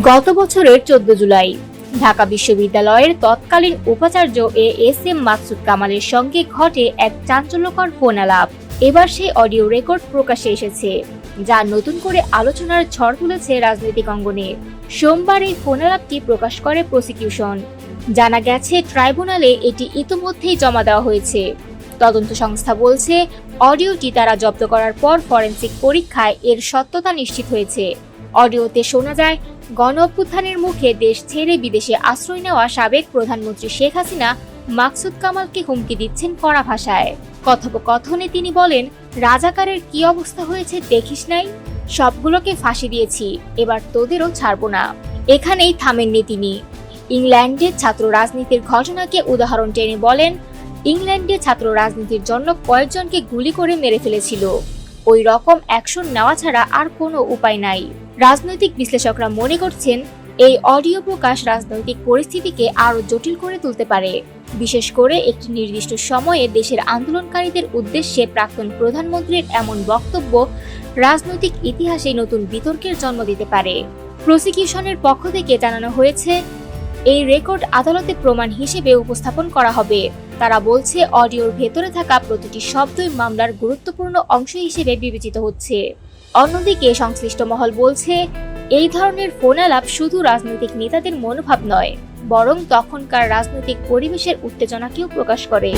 গত বছরের চোদ্দ জুলাই। ঢাকা বিশ্ববিদ্যালয়ের তৎকালীন উপাচার্য এ এস এম মাকসুদ কামালের সঙ্গে ঘটে এক চাঞ্চল্যকর ফোন আলাপ এবার সেই অডিও রেকর্ড প্রকাশে এসেছে, যা নতুন করে আলোচনার ঝড় তুলেছে রাজনৈতিক অঙ্গনে। সোমবার এই ফোন আলাপটি প্রকাশ করে প্রসিকিউশন। জানা গেছে, ট্রাইব্যুনালে এটি ইতোমধ্যেই জমা দেওয়া হয়েছে। তদন্ত সংস্থা বলছে, অডিওটি তারা জব্দ করার পর ফরেন্সিক পরীক্ষায় এর সত্যতা নিশ্চিত হয়েছে। অডিওতে শোনা যায় গণ অভ্যুত্থানের মুখে দেশ ছেড়ে বিদেশে আশ্রয় নেওয়া সাবেক প্রধানমন্ত্রী শেখ হাসিনা মাকসুদ কামালকে হুমকি দিচ্ছেন কড়া ভাষায়। কথোপকথনে তিনি বলেন, রাজাকারের কি অবস্থা হয়েছে দেখিস নাই, সবগুলোকে ফাঁসি দিয়েছি, এবার তোদেরও ছাড়বো না। এখানেই থামেননি তিনি। ইংল্যান্ডের ছাত্র রাজনীতির ঘটনাকে উদাহরণ টেনে বলেন, ইংল্যান্ডে ছাত্র রাজনীতির জন্য কয়েকজনকে গুলি করে মেরে ফেলেছিল। ওই রকম অ্যাকশন নেওয়া ছাড়া আর কোনো উপায় নাই। রাজনৈতিক বিশ্লেষকরা মনে করছেন, এই অডিও প্রকাশ রাজনৈতিক পরিস্থিতিকে আরও জটিল করে তুলতে পারে। বিশেষ করে একটি নির্দিষ্ট সময়ে দেশের আন্দোলনকারীদের উদ্দেশ্যে প্রাক্তন প্রধানমন্ত্রীর এমন বক্তব্য রাজনৈতিক ইতিহাসে নতুন বিতর্কের জন্ম দিতে পারে। প্রসিকিউশনের পক্ষ থেকে জানানো হয়েছে, এই রেকর্ড আদালতে প্রমাণ হিসেবে উপস্থাপন করা হবে। তারা বলছে, অডিওর ভেতরে থাকা প্রতিটি শব্দই মামলার গুরুত্বপূর্ণ অংশ হিসেবে বিবেচিত হচ্ছে। অন্যদিকে সংশ্লিষ্ট মহল বলছে, এই ধরনের ফোন আলাপ শুধু রাজনৈতিক নেতাদের মনোভাব নয়, বরং তখনকার রাজনৈতিক পরিবেশের উত্তেজনাকেও প্রকাশ করে।